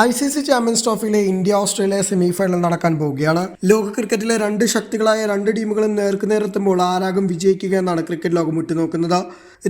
I C C champions ട്രോഫിയിലെ India Australia semi final നടക്കാൻ പോവുകയാണ്. ലോക ക്രിക്കറ്റിലെ രണ്ട് ശക്തികളായ രണ്ട് ടീമുകളും നേർക്കുനേരെത്തുമ്പോൾ ആരാകും വിജയിക്കുക എന്നാണ് ക്രിക്കറ്റ് ലോകം ഉറ്റുനോക്കുന്നത്.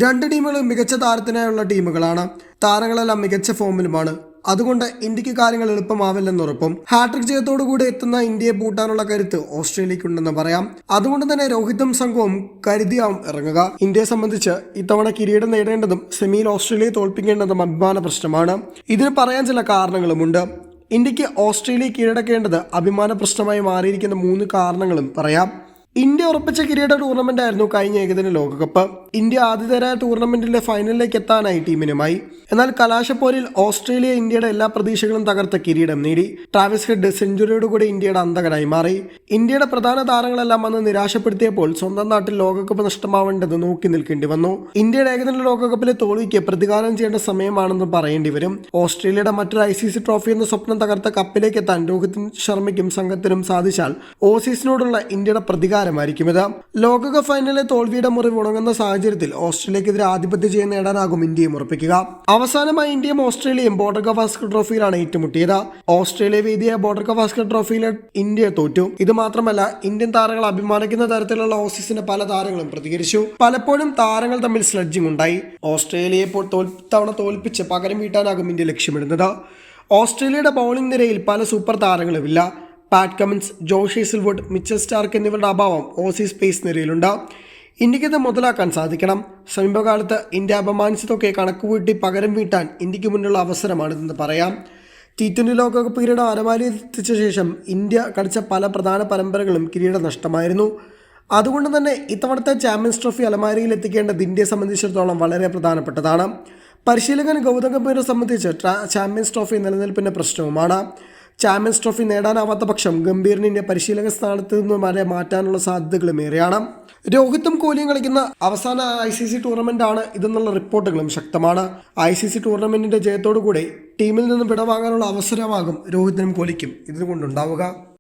രണ്ട് ടീമുകളും മികച്ച താരത്തിനായുള്ള ടീമുകളാണ്. താരങ്ങളെല്ലാം മികച്ച ഫോമിലുമാണ്. അതുകൊണ്ട് ഇന്ത്യയ്ക്ക് കാര്യങ്ങൾ എളുപ്പമാവില്ലെന്നുറപ്പും ഹാട്രിക് ജയത്തോടുകൂടി എത്തുന്ന ഇന്ത്യയെ പൂട്ടാനുള്ള കരുത്ത് ഓസ്ട്രേലിയക്കുണ്ടെന്ന് പറയാം. അതുകൊണ്ട് തന്നെ രോഹിതും സംഘവും കരുതിയാവും ഇറങ്ങുക. ഇന്ത്യയെ സംബന്ധിച്ച് ഇത്തവണ കിരീടം നേടേണ്ടതും സെമിയിൽ ഓസ്ട്രേലിയയെ തോൽപ്പിക്കേണ്ടതും അഭിമാന പ്രശ്നമാണ്. ഇതിന് പറയാൻ ചില കാരണങ്ങളുമുണ്ട്. ഇന്ത്യയ്ക്ക് ഓസ്ട്രേലിയ കീഴടക്കേണ്ടത് അഭിമാന പ്രശ്നമായി മാറിയിരിക്കുന്ന മൂന്ന് കാരണങ്ങളും പറയാം. ഇന്ത്യ ഉറപ്പിച്ച കിരീട ടൂർണമെന്റ് ആയിരുന്നു കഴിഞ്ഞ ഏകദിന ലോകകപ്പ്. ഇന്ത്യ ആതിഥേയരായ ടൂർണമെന്റിലെ ഫൈനലിലേക്ക് എത്താനായി ടീമിനുമായി. എന്നാൽ കലാശപ്പോരിൽ ഓസ്ട്രേലിയ ഇന്ത്യയുടെ എല്ലാ പ്രതീക്ഷകളും തകർത്ത കിരീടം നേടി. ട്രാവിസ് ഹെഡ് സെഞ്ചുറിയോടുകൂടി ഇന്ത്യയുടെ അന്തകനായി മാറി. ഇന്ത്യയുടെ പ്രധാന താരങ്ങളെല്ലാം അന്ന് നിരാശപ്പെടുത്തിയപ്പോൾ സ്വന്തം നാട്ടിൽ ലോകകപ്പ് നഷ്ടമാവേണ്ടത് നോക്കി നിൽക്കേണ്ടി വന്നു. ഇന്ത്യയുടെ ഏകദിന ലോകകപ്പിലെ തോൽവിക്ക് പ്രതികാരം ചെയ്യേണ്ട സമയമാണെന്ന് പറയേണ്ടി വരും. ഓസ്ട്രേലിയയുടെ മറ്റൊരു ഐ സി സി ട്രോഫി എന്ന സ്വപ്നം തകർത്ത കപ്പിലേക്ക് എത്താൻ രോഹിത് ശർമ്മയ്ക്കും സംഘത്തിനും സാധിച്ചാൽ ഓസീസിനോടുള്ള ഇന്ത്യയുടെ പ്രതികാരമായിരിക്കും ഇത് ലോകകപ്പ് ഫൈനലിലെ തോൽവിയുടെ മുറിവ് ഉണങ്ങുന്ന സാഹചര്യത്തിൽ ഓസ്ട്രേലിയക്കെതിരെ ആധിപത്യ ജയം നേടാനാകും ഇന്ത്യയും ഉറപ്പിക്കുക. അവസാനമായി ഇന്ത്യയും ഓസ്ട്രേലിയയും ബോർഡർ ഗവാസ്കർ ട്രോഫിയിലാണ് ഏറ്റുമുട്ടിയത്. ഓസ്ട്രേലിയ വേദിയായ ബോർഡർ ഗവാസ്കർ ട്രോഫിയിൽ ഇന്ത്യ തോറ്റു. ഇത് മാത്രമല്ല ഇന്ത്യൻ താരങ്ങൾ അഭിമാനിക്കുന്ന തരത്തിലുള്ള ഓസീസിന്റെ പല താരങ്ങളും പ്രതികരിച്ചു. പലപ്പോഴും താരങ്ങൾ തമ്മിൽ സ്ലഡ്ജിംഗ് ഉണ്ടായി. ഓസ്ട്രേലിയയെ തവണ തോൽപ്പിച്ച് പകരം വീട്ടാനാകും ഇന്ത്യ ലക്ഷ്യമിടുന്നത്. ഓസ്ട്രേലിയയുടെ ബൗളിംഗ് നിരയിൽ പല super താരങ്ങളുമില്ല. Pat Cummins Josh Hazlewood Mitchell Starc എന്നിവരുടെ അഭാവം ഓസീസ് സ്പേസ് നിരയിലുണ്ട്. ഇന്ത്യക്കത് മുതലാക്കാൻ സാധിക്കണം. സമീപകാലത്ത് ഇന്ത്യ അപമാനിച്ചതൊക്കെ കണക്കുകൂട്ടി പകരം വീട്ടാൻ ഇന്ത്യയ്ക്ക് മുന്നിലുള്ള അവസരമാണിതെന്ന് പറയാം. ടി ട്വന്റി ലോകകപ്പ് കിരീടം അരമാലിയെത്തിച്ച ശേഷം ഇന്ത്യ കളിച്ച പല പ്രധാന പരമ്പരകളും കിരീട നഷ്ടമായിരുന്നു അതുകൊണ്ട് തന്നെ ഇത്തവണത്തെ ചാമ്പ്യൻസ് ട്രോഫി അലമാരിയിൽ എത്തിക്കേണ്ടത് ഇന്ത്യയെ സംബന്ധിച്ചിടത്തോളം വളരെ പ്രധാനപ്പെട്ടതാണ്. പരിശീലകൻ ഗൗതം ഗംഭീരെ സംബന്ധിച്ച് ചാമ്പ്യൻസ് ട്രോഫി നിലനിൽപ്പിന്റെ പ്രശ്നവുമാണ്. ചാമ്പ്യൻസ് ട്രോഫി നേടാനാവാത്ത പക്ഷം ഗംഭീറിനെ പരിശീലക സ്ഥാനത്ത് നിന്ന് വരെ മാറ്റാനുള്ള സാധ്യതകളും ഏറെയാണ്. രോഹിത്തും കോഹ്ലിയും കളിക്കുന്ന അവസാന ഐ സി സി ടൂർണമെന്റ് ആണ് ഇതെന്നുള്ള റിപ്പോർട്ടുകളും ശക്തമാണ്. ഐ സി സി ടൂർണമെന്റിന്റെ ജയത്തോടുകൂടി ടീമിൽ നിന്നും വിടവാങ്ങാനുള്ള അവസരമാകും രോഹിത്തിനും കോഹ്ലിക്കും ഇതുകൊണ്ടുണ്ടാവുക